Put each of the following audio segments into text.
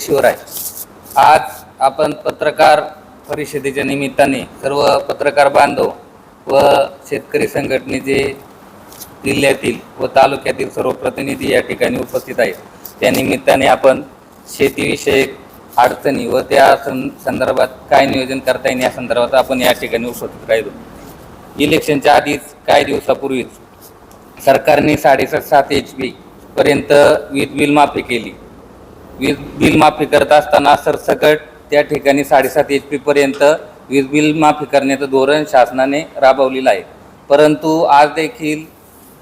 शिवर आहे. आज आपण पत्रकार परिषदेच्या निमित्ताने सर्व पत्रकार बांधव व शेतकरी संघटनेचे जिल्ह्यातील व तालुक्यातील सर्व प्रतिनिधी या ठिकाणी उपस्थित आहेत त्या निमित्ताने आपण शेतीविषयक अडचणी व त्या सं संदर्भात काय नियोजन करता येईल या संदर्भात आपण या ठिकाणी उपस्थित राहिलो. इलेक्शनच्या आधीच काही दिवसापूर्वीच सरकारने साडेसात सात एच पी पर्यंत वीज बिल माफी केली. वीज बिल माफी करत असताना सरसकट त्या ठिकाणी साडेसात एच पीपर्यंत वीज बिल माफी करण्याचं धोरण शासनाने राबवलेलं आहे. परंतु आज देखील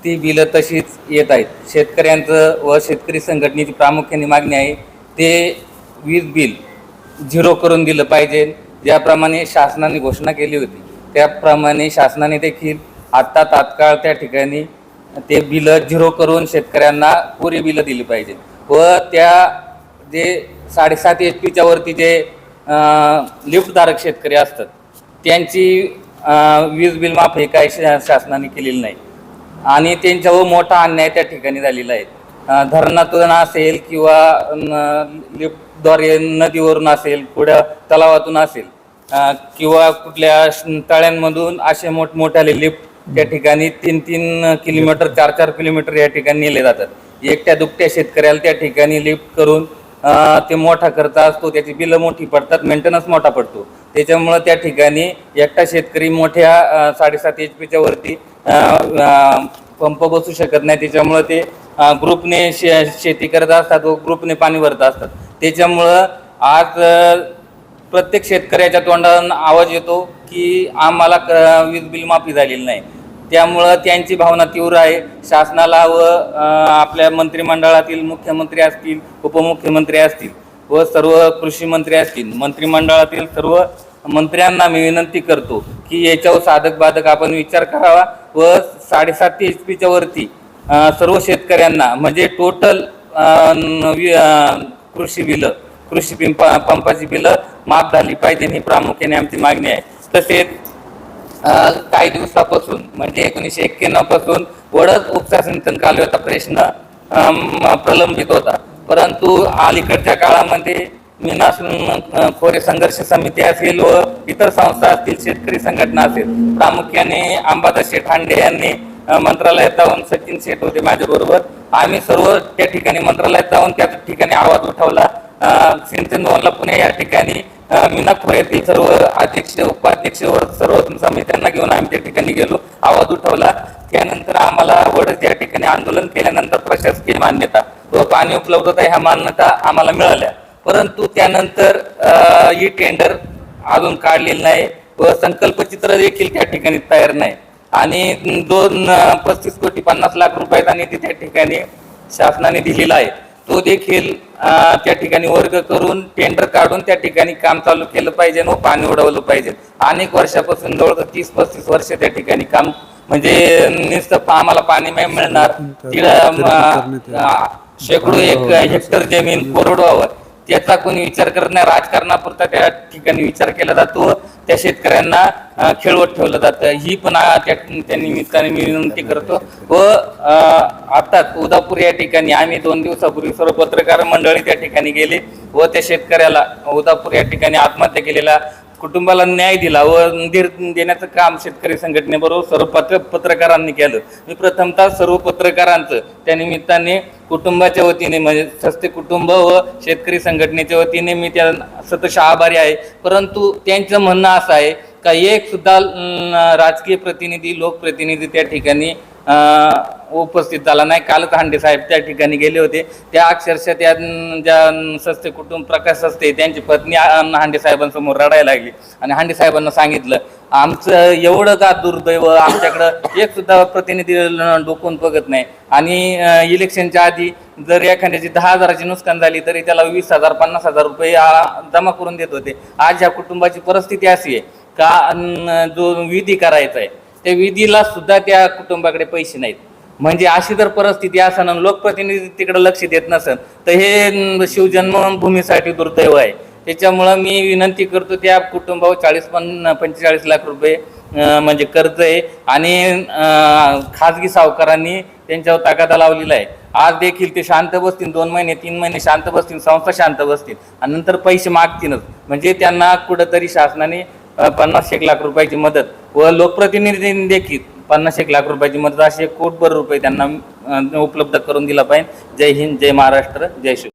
ती बिलं तशीच येत आहेत. शेतकऱ्यांचं व शेतकरी संघटनेची प्रामुख्याने मागणी आहे ते वीज बिल झिरो करून दिलं पाहिजे. ज्याप्रमाणे शासनाने घोषणा केली होती त्याप्रमाणे शासनाने देखील आत्ता तात्काळ त्या ठिकाणी ते बिलं झिरो करून शेतकऱ्यांना पुरी बिलं दिली पाहिजे व त्या जे साडेसात एच पीच्या वरती जे लिफ्टधारक शेतकरी असतात त्यांची वीज बिल माफी काही शा- शासनाने केलेली नाही. आणि त्यांच्यावर मोठा अन्याय त्या ठिकाणी झालेला आहे. धरणातून असेल किंवा लिफ्टद्वारे नदीवरून असेल पुढं तलावातून असेल किंवा कुठल्या तळ्यांमधून असे मोठमोठ्याले लिफ्ट त्या ठिकाणी तीन तीन किलोमीटर चार चार किलोमीटर या ठिकाणी नेले जातात. एकट्या दुकट्या शेतकऱ्याला त्या ठिकाणी लिफ्ट करून ते मोठा खर्च असतो त्याची बिलं मोठी पडतात मेंटेनन्स मोठा पडतो. त्याच्यामुळं त्या ठिकाणी एकटा शेतकरी मोठ्या साडेसात एच पीच्या वरती पंप बसू शकत नाही. त्याच्यामुळं ते ग्रुपने शे शेती करत असतात व ग्रुपने पाणी भरत असतात. त्याच्यामुळं आज प्रत्येक शेतकऱ्याच्या तोंडातून आवाज येतो की आम्हाला क- वीज बिल माफी झालेली नाही. त्यामुळं त्यांची भावना तीव्र आहे. शासनाला व आपल्या मंत्रिमंडळातील मुख्यमंत्री असतील उपमुख्यमंत्री असतील व सर्व कृषी मंत्री असतील मंत्रिमंडळातील सर्व मंत्र्यांना मी विनंती करतो की याच्यावर साधक बाधक आपण विचार करावा व साडेसात एच पीच्या वरती सर्व शेतकऱ्यांना म्हणजे टोटल कृषी बिलं कृषी पिंपा पंपाची बिलं माफ झाली पाहिजे ही प्रामुख्याने आमची मागणी आहे. तसेच काही दिवसापासून म्हणजे एकोणीसशे एक्क्याण्णवपासून वडद उपचार सिंचन कालव्याचा प्रश्न प्रलंबित होता. परंतु अलीकडच्या काळामध्ये मीनास खोरे संघर्ष समिती असेल व इतर संस्था असतील शेतकरी संघटना असेल प्रामुख्याने अंबादास शेठ हांडे यांनी मंत्रालयात जाऊन सचिन शेठ होते माझ्याबरोबर. आम्ही सर्व त्या ठिकाणी मंत्रालयात जाऊन त्या ठिकाणी आवाज उठवला. सिंचन भवनला पुणे या ठिकाणी मीना खोऱ्यातील सर्व अध्यक्ष उपाध्यक्ष आम्ही त्यांना घेऊन आम्ही त्या ठिकाणी गेलो. आवाज उठवला. त्यानंतर आम्हाला वडद या ठिकाणी आंदोलन केल्यानंतर प्रशासकीय मान्यता व पाणी उपलब्धता ह्या मान्यता आम्हाला मिळाल्या. परंतु त्यानंतर ही टेंडर अजून काढलेली नाही व संकल्पचित्र देखील त्या ठिकाणी तयार नाही. आणि दोन पस्तीस कोटी पन्नास लाख रुपयाचा निधी त्या ठिकाणी शासनाने दिलेला आहे. तो देखील त्या ठिकाणी वर्ग करून टेंडर काढून त्या ठिकाणी काम चालू केलं पाहिजे व हो, पाणी उडवलं पाहिजे. अनेक वर्षापासून जवळजवळ तीस पस्तीस वर्ष त्या ठिकाणी काम म्हणजे नुसतं आम्हाला पाणी नाही मिळणार. तिला शेकडो एक हेक्टर जमीन कोरडवावर त्याचा कोणी विचार करत नाही. राजकारणापुरता त्या ठिकाणी विचार केला जातो. त्या शेतकऱ्यांना खेळवत ठेवलं जातं. ही पण त्या निमित्ताने मी विनंती करतो. व आताच उदापूर या ठिकाणी आम्ही दोन दिवसापूर्वी सर्व पत्रकार मंडळी त्या ठिकाणी गेले व त्या शेतकऱ्याला उदापूर या ठिकाणी आत्महत्या केलेला कुटुंबाला न्याय दिला व धीर देण्याचं काम शेतकरी संघटनेबरोबर सर्व पत्र पत्रकारांनी केलं. मी प्रथमतः सर्व पत्रकारांचं त्या निमित्ताने कुटुंबाच्या वतीने म्हणजे सस्ते कुटुंब व शेतकरी संघटनेच्या वतीने मी त्या सतश आभारी आहे. परंतु त्यांचं म्हणणं असं आहे का एक सुद्धा राजकीय प्रतिनिधी लोकप्रतिनिधी त्या ठिकाणी उपस्थित झाला नाही. कालच हांडे साहेब त्या ठिकाणी गेले होते. त्या अक्षरशः त्या ज्या सस्ते कुटुंब प्रकाश सस्ते त्यांची पत्नी हांडे साहेबांसमोर रडायला लागली. आणि हांडे साहेबांना सांगितलं आमचं एवढं का दुर्दैव? आमच्याकडं एक सुद्धा प्रतिनिधी डोकून बघत नाही. आणि इलेक्शनच्या आधी जर एखाद्याची दहा हजाराची नुकसान झाली तरी त्याला वीस हजार पन्नास हजार रुपये जमा करून देत होते. आज ह्या कुटुंबाची परिस्थिती अशी आहे का जो विधी करायचा आहे त्या विधीला सुद्धा त्या कुटुंबाकडे पैसे नाहीत. म्हणजे अशी जर परिस्थिती असं लोकप्रतिनिधी तिकडे लक्ष देत नसेल तर हे शिवजन्मभूमीसाठी दुर्दैव आहे. त्याच्यामुळं मी विनंती करतो त्या कुटुंबावर चाळीस पण पंचेचाळीस लाख रुपये म्हणजे कर्ज आहे. आणि खाजगी सावकारांनी त्यांच्यावर ताकादा लावलेला आहे. आज देखील ते शांत बसतील दोन महिने तीन महिने शांत बसतील संस्था शांत बसतील आणि नंतर पैसे मागतीलच. म्हणजे त्यांना कुठंतरी शासनाने पन्नास एक लाख रुपयाची मदत व लोकप्रतिनिधींनी देखील पन्नास एक लाख रुपयाची मदत असे कोटभर रुपये त्यांना उपलब्ध करून दिला पाहिजे. जय हिंद जय महाराष्ट्र जय शिव.